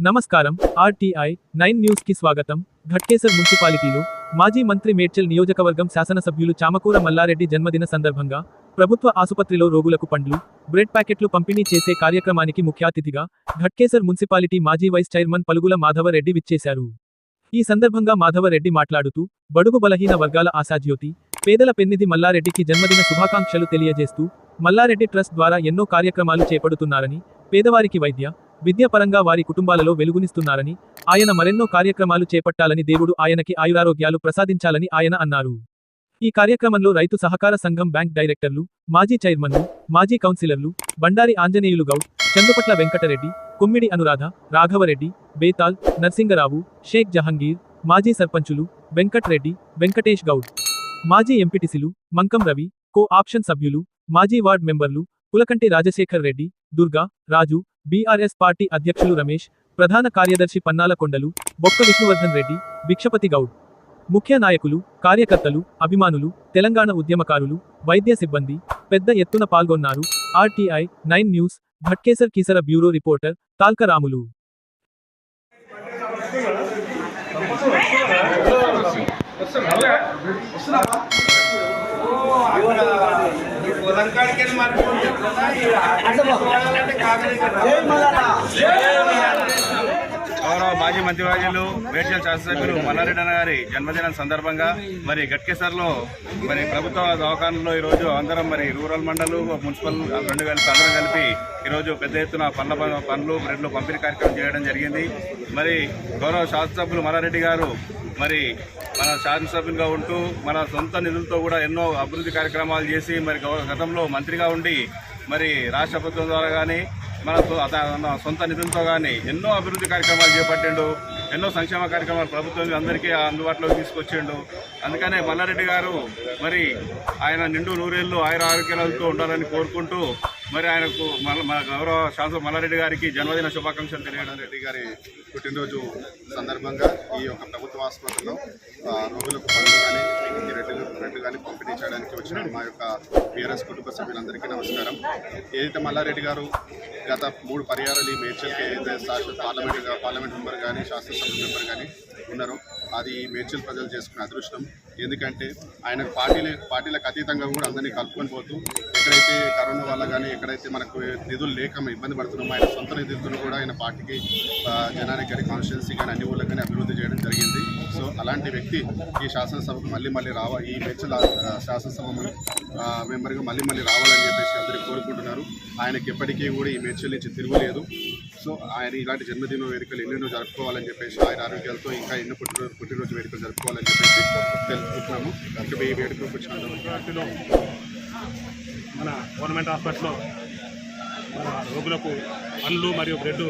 నమస్కారం. RTI nine న్యూస్కి స్వాగతం. ఘట్కేసర్ మున్సిపాలిటీలో మాజీ మంత్రి మేడ్చల్ నియోజకవర్గం శాసనసభ్యులు చామకూర మల్లారెడ్డి జన్మదిన సందర్భంగా ప్రభుత్వ ఆసుపత్రిలో రోగులకు పండ్లు బ్రెడ్ ప్యాకెట్లు పంపిణీ చేసే కార్యక్రమానికి ముఖ్య అతిథిగా ఘట్కేసర్ మున్సిపాలిటీ మాజీ వైస్ చైర్మన్ పలుగుల మాధవరెడ్డి విచ్చేశారు. ఈ సందర్భంగా మాధవరెడ్డి మాట్లాడుతూ బడుగు బలహీన వర్గాల ఆశాజ్యోతి పేదల పెన్నిధి మల్లారెడ్డికి జన్మదిన శుభాకాంక్షలు తెలియజేస్తూ మల్లారెడ్డి ట్రస్ట్ ద్వారా ఎన్నో కార్యక్రమాలు చేపడుతున్నారని పేదవారికి వైద్య విద్యాపరంగా వారి కుటుంబాలలో వెలుగునిస్తున్నారని ఆయన మరెన్నో కార్యక్రమాలు చేపట్టాలని దేవుడు ఆయనకి ఆయురారోగ్యాలు ప్రసాదించాలని ఆయన అన్నారు. ఈ కార్యక్రమంలో రైతు సహకార సంఘం బ్యాంక్ డైరెక్టర్లు మాజీ చైర్మన్లు మాజీ కౌన్సిలర్లు బండారి ఆంజనేయులు గౌడ్ చందుపట్ల వెంకటరెడ్డి కుమ్మిడి అనురాధ రాఘవరెడ్డి బేతాల్ నర్సింగరావు షేక్ జహంగీర్ మాజీ సర్పంచులు వెంకట్రెడ్డి వెంకటేష్ గౌడ్. మాజీ ఎంపీటీసీలు మంకం రవి కో ఆప్షన్ సభ్యులు మాజీ వార్డ్ మెంబర్లు కులకంటి రాజశేఖర్ రెడ్డి దుర్గా రాజు బీఆర్ఎస్ పార్టీ అధ్యక్షులు రమేష్ ప్రధాన కార్యదర్శి పన్నాల కొండలు బొక్క విష్ణువర్ధన్ రెడ్డి భిక్షపతి గౌడ్. ముఖ్య నాయకులు కార్యకర్తలు అభిమానులు తెలంగాణ ఉద్యమకారులు వైద్య సిబ్బంది పెద్ద ఎత్తున పాల్గొన్నారు. RTI nine news Bhatkesar Keesara bureau reporter Talkaramulu గౌరవ మాజీ మంత్రివర్యులు మేడ్చల్ శాసనసభ్యులు మల్లారెడ్డి గారి జన్మదినం సందర్భంగా మరి గట్కేసర్లో మరి ప్రభుత్వ దవాఖానలో ఈరోజు అందరం మరి రూరల్ మండలు మున్సిపల్ రెండు కలిపి అందరం కలిపి ఈరోజు పెద్ద ఎత్తున పండ్ల పండ్లు బ్రెడ్లు పంపిణీ కార్యక్రమం చేయడం జరిగింది. మరి గౌరవ శాసనసభ్యులు మల్లారెడ్డి గారు మరి మన శాసనసభ్యులుగా ఉంటూ మన సొంత నిధులతో కూడా ఎన్నో అభివృద్ధి కార్యక్రమాలు చేసి మరి గతంలో మంత్రిగా ఉండి మరి రాష్ట్ర ప్రభుత్వం ద్వారా కానీ మన సొ- మన సొంత నిధులతో కానీ ఎన్నో అభివృద్ధి కార్యక్రమాలు చేపట్టిండు. ఎన్నో సంక్షేమ కార్యక్రమాలు ప్రభుత్వం అందరికీ అందుబాటులోకి తీసుకొచ్చిండు. అందుకనే మల్లారెడ్డి గారు మరి ఆయన నిండు నూరేళ్ళు ఆయన ఆరోగ్యాలతో ఉండాలని కోరుకుంటూ మరి ఆయనకు మన గౌరవ శాసన మల్లారెడ్డి గారికి జన్మదిన శుభాకాంక్షలు తెలియడం రెడ్డి గారి పుట్టినరోజు సందర్భంగా ఈ యొక్క ప్రభుత్వ ఆసుపత్రిలో రోగులకు పనులు కానీ రెడ్డి రెడ్డి కానీ పంపిణీ చేయడానికి వచ్చిన మా యొక్క బీఆర్ఎస్ కుటుంబ సభ్యులందరికీ నమస్కారం. ఏదైతే మల్లారెడ్డి గారు గత మూడు పర్యాయాలు ఈ మేడ్చల్కి ఏదైతే పార్లమెంట్ పార్లమెంట్ మెంబర్ కానీ శాసనసభ మెంబర్ కానీ ఉన్నారో అది మేడ్చల్ ప్రజలు చేసుకునే అదృష్టం. ఎందుకంటే ఆయన పార్టీల పార్టీలకు అతీతంగా కూడా అందరినీ కలుపుకొని పోతూ ఎక్కడైతే కరోనా వల్ల కానీ ఎక్కడైతే మనకు నిధులు లేక ఇబ్బంది పడుతున్నామో ఆయన సొంత నిధులతో కూడా ఆయన పార్టీకి జనానికి కానీ కాన్స్టిట్యున్సీ కానీ అన్ని ఊళ్ళకి కానీ అభివృద్ధి అలాంటి వ్యక్తి ఈ శాసనసభకు మళ్ళీ మళ్ళీ రావ ఈ మెచ్చల శాసనసభ మెంబర్గా మళ్ళీ మళ్ళీ రావాలని చెప్పేసి అందరూ కోరుకుంటున్నారు. ఆయనకి ఎప్పటికీ కూడా ఈ మెచ్చల నుంచి తిరుగులేదు. సో ఆయన ఇలాంటి జన్మదిన వేడుకలు ఎన్నెన్నో జరుపుకోవాలని చెప్పేసి ఆయన ఆరోగ్యాలతో ఇంకా ఎన్నో పుట్టినరోజు పుట్టినరోజు వేడుకలు జరుపుకోవాలని చెప్పేసి తెలుసుకుంటున్నాము ఇంకా ఈ వేడుకలకు వచ్చిన మన గవర్నమెంట్ హాస్పిటల్లో రోగులకు పండ్లు మరియు బ్రెడ్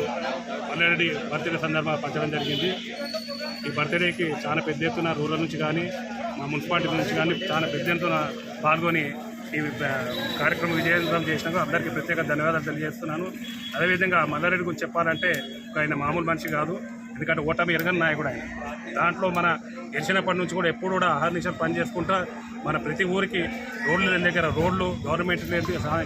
పల్లెడి బర్త్డే సందర్భంగా పంచడం జరిగింది. ఈ బర్త్డేకి చాలా పెద్ద ఎత్తున రూరల్ నుంచి కానీ మా మున్సిపాలిటీ నుంచి కానీ చాలా పెద్ద ఎత్తున పాల్గొని ఈ కార్యక్రమం విజయవంతం చేసినందుకు అందరికీ ప్రత్యేక ధన్యవాదాలు తెలియజేస్తున్నాను. అదేవిధంగా మల్లారెడ్డి గురించి చెప్పాలంటే ఒక ఆయన మామూలు మనిషి కాదు. ఎందుకంటే ఓటమి ఎరగని నాయకుడు ఆయన. దాంట్లో మన గెలిచినప్పటి నుంచి కూడా ఎప్పుడు కూడా అహర్నిశలు పని చేసుకుంటా మన ప్రతి ఊరికి రోడ్లు దగ్గర రోడ్లు గవర్నమెంట్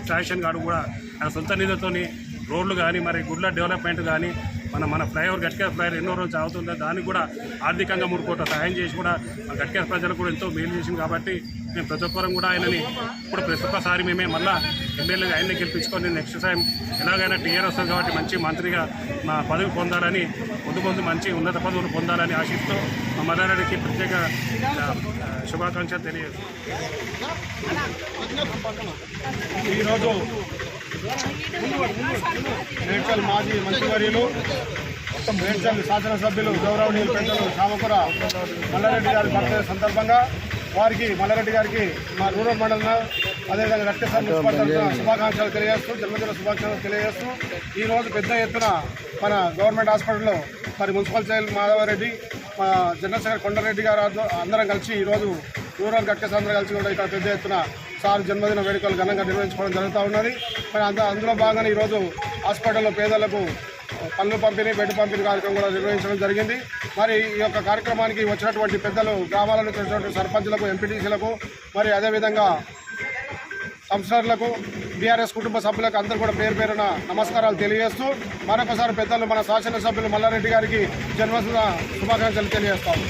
శాంక్షన్ కాడు కూడా ఆయన సొంత నిధులతోని రోడ్లు కానీ మరి గుడ్ల డెవలప్మెంట్ కానీ మన మన ఫ్లైఓవర్ గట్కేర్ ఫ్లైఓవర్ ఎన్నో రోజులు అవుతుందో దానికి కూడా ఆర్థికంగా మూడు కోట్ల సహాయం చేసి కూడా మన గట్కేర్ ప్రజలకు కూడా ఎంతో మేలు చేసింది కాబట్టి మేము ప్రతి ఒక్కరం కూడా ఆయనని ఇప్పుడు ప్రతి ఒక్కసారి మేమే మళ్ళీ ఎమ్మెల్యేగా ఆయన్ని గెలిపించుకొని నెక్స్ట్ టైం ఎలాగైనా టీఆర్ వస్తుంది కాబట్టి మంచి మంత్రిగా మా పదవి పొందాలని ముందు ముందు మంచి ఉన్నత పదవులు పొందాలని ఆశిస్తూ మా మల్లారెడ్డికి ప్రత్యేక శుభాకాంక్షలు తెలియజేస్తున్నాం. ఈరోజు మేడ్చల్ మాజీ మంత్రివర్యులు మేడ్చల్ శాసనసభ్యులు గౌరవనీయులు పెద్దలు సామకుర మల్లారెడ్డి గారి బర్త్డే సందర్భంగా వారికి మల్లారెడ్డి గారికి మా రూరల్ మండలం అదేవిధంగా రక్తసార్ మున్సిపల్ శుభాకాంక్షలు తెలియజేస్తూ జన్మదిన శుభాకాంక్షలు తెలియజేస్తూ ఈ రోజు పెద్ద ఎత్తున మన గవర్నమెంట్ హాస్పిటల్లో మరి మున్సిపల్ చైర్మన్ మాధవరెడ్డి మా జనరల్ సెక్రటరీ కొండారెడ్డి గారు అందరం కలిసి ఈరోజు రూరల్ గట్టెస్ అందరూ కలిసి కూడా ఇక్కడ పెద్ద ఎత్తున సార్ జన్మదిన వేడుకలు ఘనంగా నిర్వహించుకోవడం జరుగుతూ ఉన్నది. మరి అంత అందులో భాగంగా ఈరోజు హాస్పిటల్లో పేదలకు పనులు పంపిణీ బెడ్ పంపిణీ కార్యక్రమం కూడా నిర్వహించడం జరిగింది. మరి ఈ యొక్క కార్యక్రమానికి వచ్చినటువంటి పెద్దలు గ్రామాల నుంచి వచ్చినటువంటి సర్పంచులకు ఎంపీటీసీలకు మరి అదేవిధంగా కౌన్సిలర్లకు బీఆర్ఎస్ కుటుంబ సభ్యులకు అందరూ కూడా పేరు పేరున నమస్కారాలు తెలియజేస్తూ మరొకసారి పెద్దలు మన శాసనసభ్యులు మల్లారెడ్డి గారికి జన్మదిన శుభాకాంక్షలు తెలియజేస్తాము.